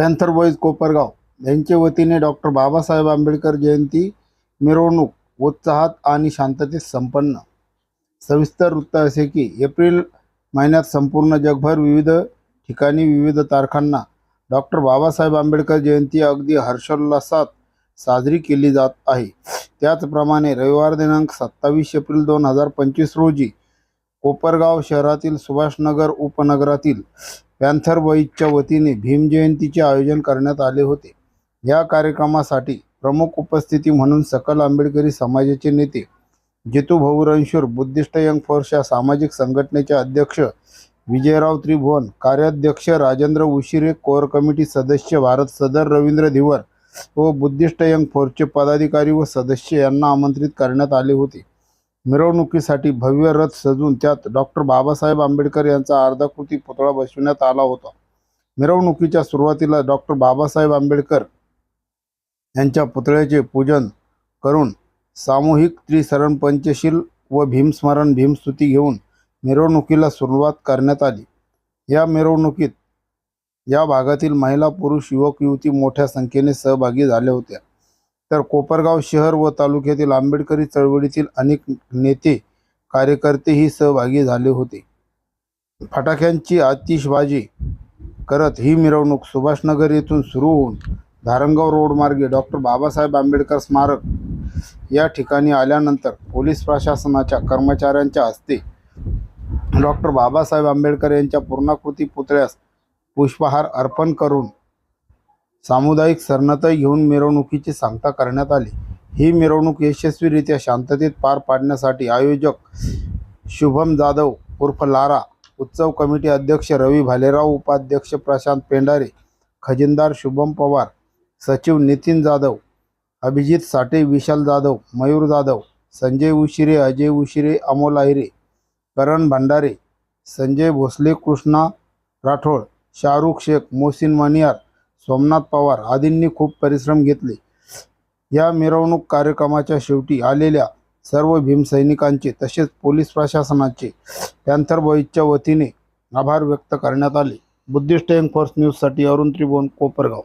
Panther boys Kopargaon यांच्या वतीने doctor Babasaheb Ambedkar जयंती मिरवणूक उत्साहात आणि शांततेत संपन्न. सविस्तर वृत्त असे की एप्रिल महिन्यात संपूर्ण जगभर विविध ठिकाणी विविध तारखांना डॉक्टर बाबासाहेब आंबेडकर जयंती अगदी हर्षोल्लासात साजरी केली जात आहे. त्याचप्रमाणे रविवार दिनांक सत्तावीस एप्रिल दोन हजार पंचवीस रोजी कोपरगाव शहरातील सुभाषनगर उपनगरातील पॅन्थर बॉईजच्या वतीने भीमजयंतीचे आयोजन करण्यात आले होते. या कार्यक्रमासाठी प्रमुख उपस्थिती म्हणून सकल आंबेडकरी समाजाचे नेते जितू भाऊ रणशूर बुद्धिस्ट यंग फोर्स या सामाजिक संघटनेचे अध्यक्ष विजयराव त्रिभुवन कार्याध्यक्ष राजेंद्र उशिरे कोर कमिटी सदस्य भारत सदर रवींद्र धिवर व बुद्धिस्ट यंग फोर्सचे पदाधिकारी व सदस्य यांना आमंत्रित करण्यात आले होते. मिरवणुकीसाठी भव्य रथ सजून त्यात डॉक्टर बाबासाहेब आंबेडकर यांचा अर्धाकृती पुतळा बसविण्यात आला होता. मिरवणुकीच्या सुरुवातीला डॉक्टर बाबासाहेब आंबेडकर यांच्या पुतळ्याचे पूजन करून सामूहिक त्रिसरण पंचशील व भीमस्मरण भीमस्तुती घेऊन मिरवणुकीला सुरुवात करण्यात आली. या मिरवणुकीत या भागातील महिला पुरुष युवक युवती मोठ्या संख्येने सहभागी झाल्या होत्या. तर कोपरगाव शहर व तालुक्यातील आंबेडकरी चळवळीतील अनेक नेते कार्यकर्तेही सहभागी झाले होते. फटाक्यांची आतिषबाजी करत ही मिरवणूक सुभाषनगर येथून सुरू होऊन धारणगाव रोडमार्गे डॉक्टर बाबासाहेब आंबेडकर स्मारक या ठिकाणी आल्यानंतर पोलीस प्रशासनाच्या कर्मचाऱ्यांच्या हस्ते डॉक्टर बाबासाहेब आंबेडकर यांच्या पूर्णाकृती पुतळ्यास पुष्पहार अर्पण करून सामुदायिक सरनतही घेऊन मिरवणुकीची सांगता करण्यात आली. ही मिरवणूक यशस्वीरित्या शांततेत पार पाडण्यासाठी आयोजक शुभम जाधव उर्फ लारा उत्सव कमिटी अध्यक्ष रवी भालेराव उपाध्यक्ष प्रशांत पेंढारे खजिनदार शुभम पवार सचिव नितीन जाधव अभिजित साठे विशाल जाधव मयूर जाधव संजय उशिरे अजय उशिरे अमोल आहिरे करण भंडारे संजय भोसले कृष्णा राठोड शाहरुख शेख मोहसिन मनियार सोमनाथ पवार आदींनी खूप परिश्रम घेतले. या मिरवणूक कार्यक्रमाच्या शेवटी आलेल्या सर्व भीमसैनिकांचे तसेच पोलीस प्रशासनाचे पॅन्थर बॉईजच्या वतीने आभार व्यक्त करण्यात आले. बुद्धिस्ट यंग फोर्स न्यूजसाठी अरुण त्रिभुवन कोपरगाव.